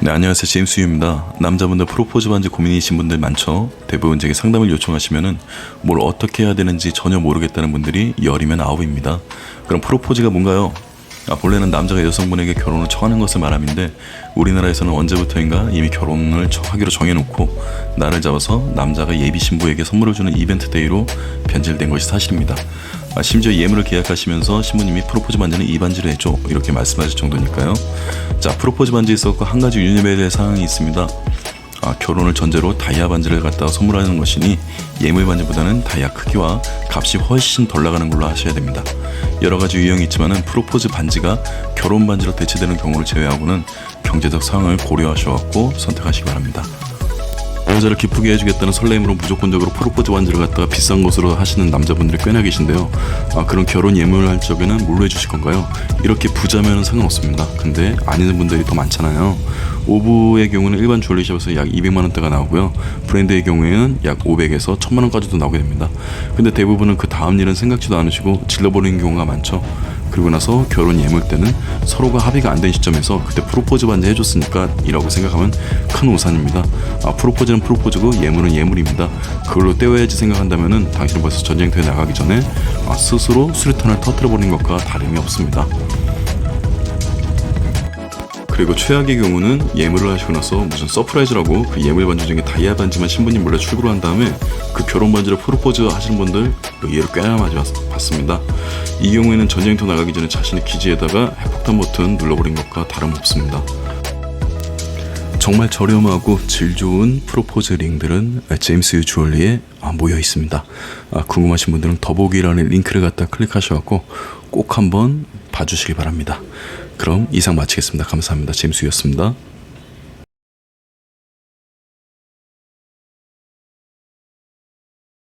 네, 안녕하세요. 제임스 유입니다. 남자분들 프로포즈 반지 고민이신 분들 많죠? 대부분 제게 상담을 요청하시면은 뭘 어떻게 해야 되는지 전혀 모르겠다는 분들이 열이면 아홉입니다. 그럼 프로포즈가 뭔가요? 아, 본래는 남자가 여성분에게 결혼을 청하는 것을 말함인데 우리나라에서는 언제부터인가 이미 결혼을 저- 하기로 정해놓고 날을 잡아서 남자가 예비 신부에게 선물을 주는 이벤트 데이로 변질된 것이 사실입니다. 아, 심지어 예물을 계약하시면서 신부님이 프로포즈 반지는 이 반지를 해줘 이렇게 말씀하실 정도니까요. 자 프로포즈 반지에 있었고 한 가지 유념해야 될 사항이 있습니다. 아, 결혼을 전제로 다이아 반지를 갖다가 선물하는 것이니 예물 반지보다는 다이아 크기와 값이 훨씬 덜 나가는 걸로 하셔야 됩니다. 여러 가지 유형이 있지만은 프로포즈 반지가 결혼 반지로 대체되는 경우를 제외하고는 경제적 상황을 고려하셔갖고 선택하시기 바랍니다. 여자를 기쁘게 해주겠다는 설렘으로 무조건적으로 프로포즈 반지를 갖다가 비싼 것으로 하시는 남자분들이 꽤나 계신데요. 아, 그런 결혼 예물을 할 적에는 뭘로 해주실 건가요? 이렇게 부자면 상관없습니다. 근데 아닌 분들이 더 많잖아요. 오브의 경우는 일반 주얼리샵에서 약 200만 원대가 나오고요. 브랜드의 경우에는 약 500에서 1000만 원까지도 나오게 됩니다. 근데 대부분은 그 다음 일은 생각지도 않으시고 질러버리는 경우가 많죠. 그리고 나서 결혼 예물 때는 서로가 합의가 안 된 시점에서 그때 프로포즈 반지 해줬으니까 이라고 생각하면 큰 오산입니다. 아, 프로포즈는 프로포즈고 예물은 예물입니다. 그걸로 때워야지 생각한다면은 당신은 벌써 전쟁터에 나가기 전에 아, 스스로 수류탄을 터뜨려 버린 것과 다름이 없습니다. 그리고 최악의 경우는 예물을 하시고 나서 무슨 서프라이즈라고 그 예물 반지 중에 다이아 반지만 신부님 몰래 출고를 한 다음에 그 결혼 반지로 프로포즈 하시는 분들 예를 꽤나 많이 봤- 봤습니다. 이 경우에는 전쟁터 나가기 전에 자신의 기지에다가 핵폭탄 버튼 눌러버린 것과 다름없습니다. 정말 저렴하고 질 좋은 프로포즈 링들은 제임스 유 주얼리에 아, 모여 있습니다. 아, 궁금하신 분들은 더보기란의 링크를 갖다 클릭하셔갖고 꼭 한번 봐주시기 바랍니다. 그럼 이상 마치겠습니다. 감사합니다. 제임스 유였습니다.